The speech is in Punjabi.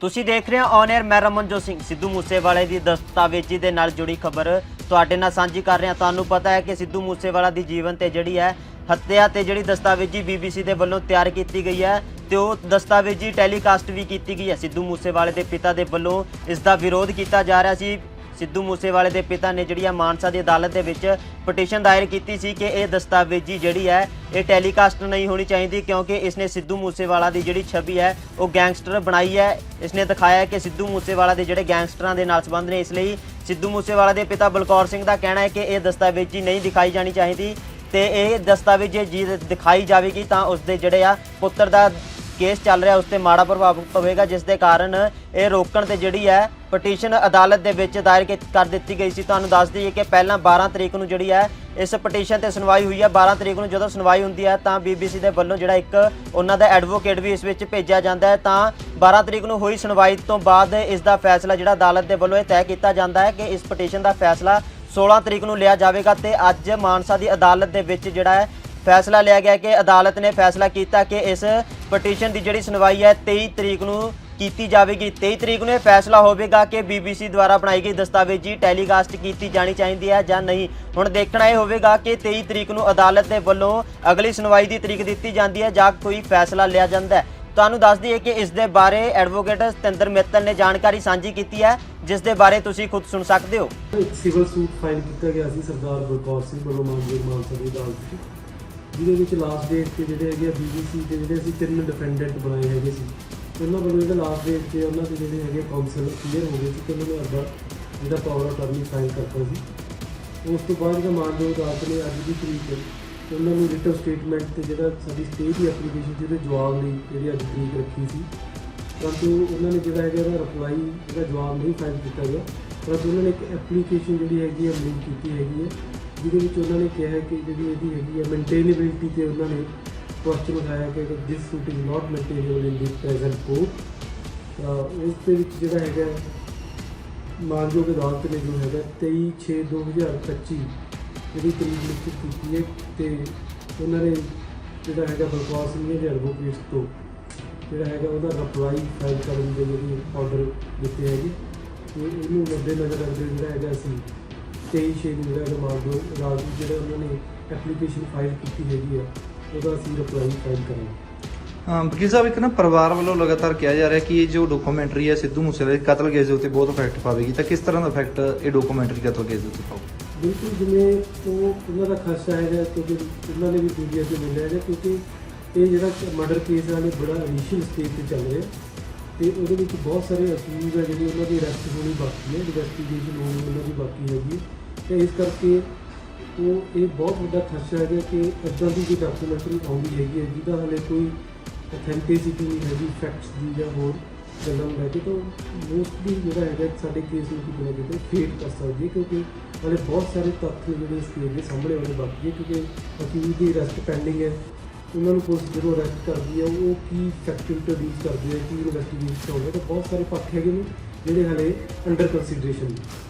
ਤੁਸੀਂ ਦੇਖ ਰਹੇ ਹੋ ਔਨ 에ਅਰ ਮੈਂ ਰਮਨਜੋਤ ਸਿੰਘ। ਸਿੱਧੂ ਮੂਸੇਵਾਲੇ ਦੀ ਦਸਤਾਵੇਜ਼ੀ ਦੇ ਨਾਲ ਜੁੜੀ ਖਬਰ। ਤੁਹਾਡੇ ਨਾਲ ਸਾਂਝੀ ਕਰ ਰਿਹਾ, ਤੁਹਾਨੂੰ ਪਤਾ ਹੈ ਕਿ ਸਿੱਧੂ ਮੂਸੇਵਾਲਾ ਦੀ ਜੀਵਨ ਤੇ ਜਿਹੜੀ ਹੈ, ਹੱਤਿਆ ਤੇ ਜਿਹੜੀ ਦਸਤਾਵੇਜ਼ੀ ਬੀਬੀਸੀ ਦੇ ਵੱਲੋਂ ਤਿਆਰ ਕੀਤੀ ਗਈ ਹੈ ਤੇ ਉਹ ਦਸਤਾਵੇਜ਼ੀ ਟੈਲੀਕਾਸਟ ਵੀ ਕੀਤੀ ਗਈ ਹੈ। ਸਿੱਧੂ ਮੂਸੇਵਾਲੇ ਦੇ ਪਿਤਾ ਦੇ ਵੱਲੋਂ ਇਸ ਦਾ ਵਿਰੋਧ ਕੀਤਾ ਜਾ ਰਿਹਾ ਸੀ। ਸਿੱਧੂ ਮੂਸੇਵਾਲੇ ਦੇ ਪਿਤਾ ਨੇ ਜਿਹੜੀ ਆ ਮਾਨਸਾ ਦੀ ਅਦਾਲਤ ਦੇ ਵਿੱਚ ਪਟੀਸ਼ਨ ਦਾਇਰ ਕੀਤੀ ਸੀ ਕਿ ਇਹ ਦਸਤਾਵੇਜ਼ੀ ਜਿਹੜੀ ਹੈ, ਇਹ ਟੈਲੀਕਾਸਟ ਨਹੀਂ ਹੋਣੀ ਚਾਹੀਦੀ ਕਿਉਂਕਿ ਇਸ ਨੇ ਸਿੱਧੂ ਮੂਸੇਵਾਲਾ ਦੀ ਜਿਹੜੀ ਛਵੀ ਹੈ, ਉਹ ਗੈਂਗਸਟਰ ਬਣਾਈ ਹੈ। ਇਸ ਨੇ ਦਿਖਾਇਆ ਕਿ ਸਿੱਧੂ ਮੂਸੇਵਾਲਾ ਦੇ ਜਿਹੜੇ ਗੈਂਗਸਟਰਾਂ ਦੇ ਨਾਲ ਸੰਬੰਧ ਨੇ, ਇਸ ਲਈ ਸਿੱਧੂ ਮੂਸੇਵਾਲਾ ਦੇ ਪਿਤਾ ਬਲਕੌਰ ਸਿੰਘ ਦਾ ਕਹਿਣਾ ਹੈ ਕਿ ਇਹ ਦਸਤਾਵੇਜ਼ੀ ਨਹੀਂ ਦਿਖਾਈ ਜਾਣੀ ਚਾਹੀਦੀ ਤੇ ਇਹ ਦਸਤਾਵੇਜ਼ ਜੀ ਦਿਖਾਈ ਜਾਵੇਗੀ ਤਾਂ ਉਸ ਦੇ ਜਿਹੜੇ ਆ ਪੁੱਤਰ ਦਾ ਕੇਸ ਚੱਲ ਰਿਹਾ ਉਸ ਤੇ ਮਾੜਾ ਪ੍ਰਭਾਵ ਪਵੇਗਾ, ਜਿਸ ਦੇ ਕਾਰਨ ਇਹ ਰੋਕਣ ਤੇ ਜਿਹੜੀ ਹੈ ਪਟੀਸ਼ਨ ਅਦਾਲਤ ਦੇ ਵਿੱਚ ਦਾਇਰ ਕੀ- ਕਰ ਦਿੱਤੀ ਗਈ ਸੀ। ਤੁਹਾਨੂੰ ਦੱਸ ਦਈਏ ਕਿ ਪਹਿਲਾਂ 12 ਤਰੀਕ ਨੂੰ ਜਿਹੜੀ ਹੈ, ਇਸ ਪਟੀਸ਼ਨ ਤੇ ਸੁਣਵਾਈ ਹੋਈ ਹੈ। 12 ਤਰੀਕ ਨੂੰ ਜਦੋਂ ਸੁਣਵਾਈ ਹੁੰਦੀ ਹੈ, ਤਾਂ ਬੀਬੀਸੀ ਦੇ ਵੱਲੋਂ ਜਿਹੜਾ ਇੱਕ ਉਹਨਾਂ ਦਾ ਐਡਵੋਕੇਟ ਵੀ ਇਸ ਵਿੱਚ ਭੇਜਿਆ ਜਾਂਦਾ ਹੈ। ਤਾਂ 12 ਤਰੀਕ ਨੂੰ ਹੋਈ ਸੁਣਵਾਈ ਤੋਂ ਬਾਅਦ ਇਸ ਦਾ ਫੈਸਲਾ ਜਿਹੜਾ ਅਦਾਲਤ ਦੇ ਵੱਲੋਂ ਇਹ ਤੈਅ ਕੀਤਾ ਜਾਂਦਾ ਹੈ ਕਿ ਇਸ ਪਟੀਸ਼ਨ ਦਾ ਫੈਸਲਾ 16 ਤਰੀਕ ਨੂੰ ਲਿਆ ਜਾਵੇਗਾ। ਤੇ ਅੱਜ ਮਾਨਸਾ ਦੀ ਅਦਾਲਤ ਦੇ ਵਿੱਚ ਜਿਹੜਾ ਹੈ ਫੈਸਲਾ ਲਿਆ ਗਿਆ ਕਿ ਅਦਾਲਤ ਨੇ ਫੈਸਲਾ ਕੀਤਾ ਕਿ ਇਸ ਪਟੀਸ਼ਨ ਦੀ ਜਿਹੜੀ ਸੁਣਵਾਈ ਹੈ 23 ਤਰੀਕ ਨੂੰ ਕੀਤੀ ਜਾਵੇਗੀ। 23 ਤਰੀਕ ਨੂੰ ਇਹ ਫੈਸਲਾ ਹੋਵੇਗਾ ਕਿ ਬੀਬੀਸੀ ਦੁਆਰਾ ਬਣਾਈ ਗਈ ਦਸਤਾਵੇਜ਼ੀ ਟੈਲੀਕਾਸਟ ਕੀਤੀ ਜਾਣੀ ਚਾਹੀਦੀ ਹੈ ਜਾਂ ਨਹੀਂ। ਹੁਣ ਦੇਖਣਾ ਇਹ ਹੋਵੇਗਾ ਕਿ 23 ਤਰੀਕ ਨੂੰ ਅਦਾਲਤ ਦੇ ਵੱਲੋਂ ਅਗਲੀ ਸੁਣਵਾਈ ਦੀ ਤਰੀਕ ਦਿੱਤੀ ਜਾਂਦੀ ਹੈ ਜਾਂ ਕੋਈ ਫੈਸਲਾ ਲਿਆ ਜਾਂਦਾ ਹੈ। ਤੁਹਾਨੂੰ ਦੱਸ ਦਈਏ ਕਿ ਇਸ ਦੇ ਬਾਰੇ ਐਡਵੋਕੇਟ ਸਤਿੰਦਰ ਮਿੱਤਲ ਨੇ ਜਾਣਕਾਰੀ ਸਾਂਝੀ ਕੀਤੀ ਹੈ, ਜਿਸ ਦੇ ਬਾਰੇ ਤੁਸੀਂ ਖੁਦ ਸੁਣ ਸਕਦੇ ਹੋ। ਇੱਕ ਸਿਵਲ ਸੂਟ ਫਾਈਲ ਕੀਤਾ ਗਿਆ ਸੀ, ਸਰਦਾਰ ਬਲਕੌਰ ਸਿੰਘ ਵੱਲੋਂ ਮਾਨਜੀਤ ਮਾਨਸਾ ਦੀ ਅਦਾਲਤ 'ਚ ਜਿਹਦੇ ਵਿੱਚ ਲਾਸਟ ਡੇਟ ਤੇ ਜਿਹੜੇ ਹੈਗੇ ਬੀਬੀਸੀ ਦੇ ਜਿਹੜੇ ਅਸੀਂ ਤਿੰਨ ਡਿਫੈਂਡੈਂਟ ਬਣਾਏ ਹੈਗੇ ਸੀ, ਉਹਨਾਂ ਵੱਲੋਂ ਜਿਹੜਾ ਲਾਸਟ ਡੇਟ ਤੇ ਉਹਨਾਂ ਦੇ ਜਿਹੜੇ ਹੈਗੇ ਕਾਉਂਸਲ ਕਲੀਅਰ ਹੋ ਗਏ ਸੀ ਤੇ ਉਹਨਾਂ ਨੇ ਅੱਗਾ ਜਿਹੜਾ ਪਾਵਰ ਅਟਾਰਨੀ ਸਾਈਨ ਕਰਤਾ ਸੀ। ਉਸ ਤੋਂ ਬਾਅਦ ਜਿਹੜਾ ਮਾਨਯੋਗ ਅਦਾਲਤ ਨੇ ਅੱਜ ਦੀ ਤਰੀਕ ਤੇ ਉਹਨਾਂ ਨੂੰ ਰਿਟਨ ਸਟੇਟਮੈਂਟ ਤੇ ਜਿਹੜਾ ਸਾਡੀ ਸਟੇ ਦੀ ਐਪਲੀਕੇਸ਼ਨ ਜਿਹਦੇ ਜਵਾਬ ਲਈ ਜਿਹੜੀ ਅੱਜ ਤਰੀਕ ਰੱਖੀ ਸੀ। ਪਰੰਤੂ ਉਹਨਾਂ ਨੇ ਜਿਹੜਾ ਹੈਗਾ ਉਹਦਾ ਰਿਪਲਾਈ ਜਿਹੜਾ ਜਵਾਬ ਨਹੀਂ ਫਾਈਲ ਕੀਤਾ ਗਿਆ। ਪਰੰਤੂ ਉਹਨਾਂ ਨੇ ਇੱਕ ਐਪਲੀਕੇਸ਼ਨ ਜਿਹੜੀ ਹੈਗੀ ਹੈ ਲਿੰਕ ਕੀਤੀ ਹੈਗੀ ਹੈ। ਜਿਹਦੇ ਵਿੱਚ ਉਹਨਾਂ ਨੇ ਕਿਹਾ ਕਿ ਜਿਹੜੀ ਇਹਦੀ ਹੈਗੀ ਹੈ ਮੇਨਟੇਨੇਬਿਲਿਟੀ ਤੇ ਉਹਨਾਂ ਨੇ ਕੁਐਸਚਨ ਉਠਾਇਆ ਕਿ this suit is not maintainable in this present court ਉਸ ਦੇ ਵਿੱਚ ਜਿਹੜਾ ਹੈਗਾ ਮਾਨਯੋਗ ਅਦਾਲਤ ਨੇ ਜੋ ਹੈਗਾ 23/6/2025 ਜਿਹੜੀ ਤਰੀਕ ਨਿਸ਼ਚਿਤ ਕੀਤੀ ਹੈ ਤੇ ਉਹਨਾਂ ਨੇ ਜਿਹੜਾ ਹੈਗਾ ਬਲਕੌਰ ਸਿੰਘ ਦੇ ਐਡਵੋਕੇਟ ਤੋਂ ਜਿਹੜਾ ਹੈਗਾ ਉਹਦਾ ਰਿਪਲਾਈ ਫਾਈਲ ਕਰਨ ਦੇ ਜਿਹੜੀ ਆਰਡਰ ਦਿੱਤੇ ਹੈਗੇ। ਤੇ ਇਹਨੂੰ ਮੱਦੇ ਨਜ਼ਰ ਰੱਖਦੇ ਜਿਹੜਾ ਹੈਗਾ ਅਸੀਂ 23 ਛੇ ਨੂੰ ਜਿਹੜਾ ਜਿਹੜਾ ਉਹਨਾਂ ਨੇ ਐਪਲੀਕੇਸ਼ਨ ਫਾਈਲ ਕੀਤੀ ਹੈਗੀ ਆ ਉਹਦਾ ਅਸੀਂ ਰਿਪਲਾਈ ਫਾਈਲ ਕਰਾਂਗੇ। ਹਾਂ ਵਕੀਲ ਸਾਹਿਬ ਇੱਕ ਨਾ ਪਰਿਵਾਰ ਵੱਲੋਂ ਲਗਾਤਾਰ ਕਿਹਾ ਜਾ ਰਿਹਾ ਕਿ ਇਹ ਜੋ ਡਾਕੂਮੈਂਟਰੀ ਹੈ ਸਿੱਧੂ ਮੂਸੇਵਾਲੇ ਦੇ ਕਤਲ ਕੇਸ ਦੇ ਉੱਤੇ ਬਹੁਤ ਇਫੈਕਟ ਪਾਵੇਗੀ। ਤਾਂ ਕਿਸ ਤਰ੍ਹਾਂ ਦਾ ਇਫੈਕਟ ਇਹ ਡਾਕੂਮੈਂਟਰੀ ਕਤਲ ਕੇਸ ਦੇ ਉੱਤੇ ਪਾਊ? ਬਿਲਕੁਲ ਜਿਵੇਂ ਉਹ ਉਹਨਾਂ ਦਾ ਖਰਚਾ ਹੈਗਾ ਕਿਉਂਕਿ ਉਹਨਾਂ ਨੇ ਵੀ ਮੀਡੀਆ ਤੇ ਮਿਲਿਆ ਹੈਗਾ ਕਿਉਂਕਿ ਇਹ ਜਿਹੜਾ ਮਰਡਰ ਕੇਸ ਹੈ ਇਹ ਬੜਾ ਇਨੀਸ਼ੀਅਲ ਸਟੇਜ ਤੇ ਚੱਲ ਰਿਹਾ। ਤੇ ਉਹਦੇ ਵਿੱਚ ਬਹੁਤ ਸਾਰੇ ਅਕਿਊਜ਼ ਹੈ ਜਿਹੜੇ ਉਹਨਾਂ ਦੀ ਅਰੈਸਟ ਹੋਣੀ ਬਾਕੀ ਹੈ ਇਨਵੈਸਟੀਗੇਸ਼ਨ ਹੋਣੀ ਉਹਨਾਂ ਦੀ ਬਾਕੀ ਹੈਗੀ ਹੈ। ਤੇ ਇਸ ਕਰਕੇ ਉਹ ਇਹ ਬਹੁਤ ਵੱਡਾ ਖਰਚਾ ਹੈਗਾ ਕਿ ਇਦਾਂ ਦੀ ਕੋਈ ਡਾਕੂਮੈਂਟਰੀ ਆਉਂਦੀ ਹੈਗੀ ਹੈ, ਜਿਹਦਾ ਹਲੇ ਕੋਈ ਅਥੈਂਟਿਸਿਟੀ ਨਹੀਂ ਹੈਗੀ ਫੈਕਟਸ ਦੀ ਜਾਂ ਹੋਰ ਗੱਲਾਂ ਨੂੰ ਲੈ ਕੇ ਤਾਂ ਮੋਸਟਲੀ ਜਿਹੜਾ ਹੈਗਾ, ਸਾਡੇ ਕੇਸ ਨੂੰ ਕਿਤੇ ਨਾ ਕਿਤੇ ਫੇਟ ਕਰ ਸਕਦੀ ਹੈ, ਕਿਉਂਕਿ ਹਲੇ ਬਹੁਤ ਸਾਰੇ ਤੱਥ ਜਿਹੜੇ ਇਸ ਕੇਸ ਦੇ ਸਾਹਮਣੇ ਆਉਣੇ ਬਾਕੀ ਹੈ, ਕਿਉਂਕਿ ਅਕਿਊਜ਼ ਦੀ ਅਰੈਸਟ ਪੈਂਡਿੰਗ ਹੈ ਉਹਨਾਂ ਨੂੰ ਪੁਲਿਸ ਜਦੋਂ ਅਰੈਸਟ ਕਰਦੀ ਹੈ ਉਹ ਕੀ ਫੈਕਟ ਇੰਟਰੋਡਿਊਸ ਕਰਦੀ ਹੈ ਕੀ ਇਨਵੈਸਟੀਗੇਸ਼ਨ ਹੋਵੇ, ਤਾਂ ਬਹੁਤ ਸਾਰੇ ਪੱਖ ਹੈਗੇ ਨੇ ਜਿਹੜੇ ਹਲੇ ਅੰਡਰ ਕੰਸੀਡਰੇਸ਼ਨ ਨੇ।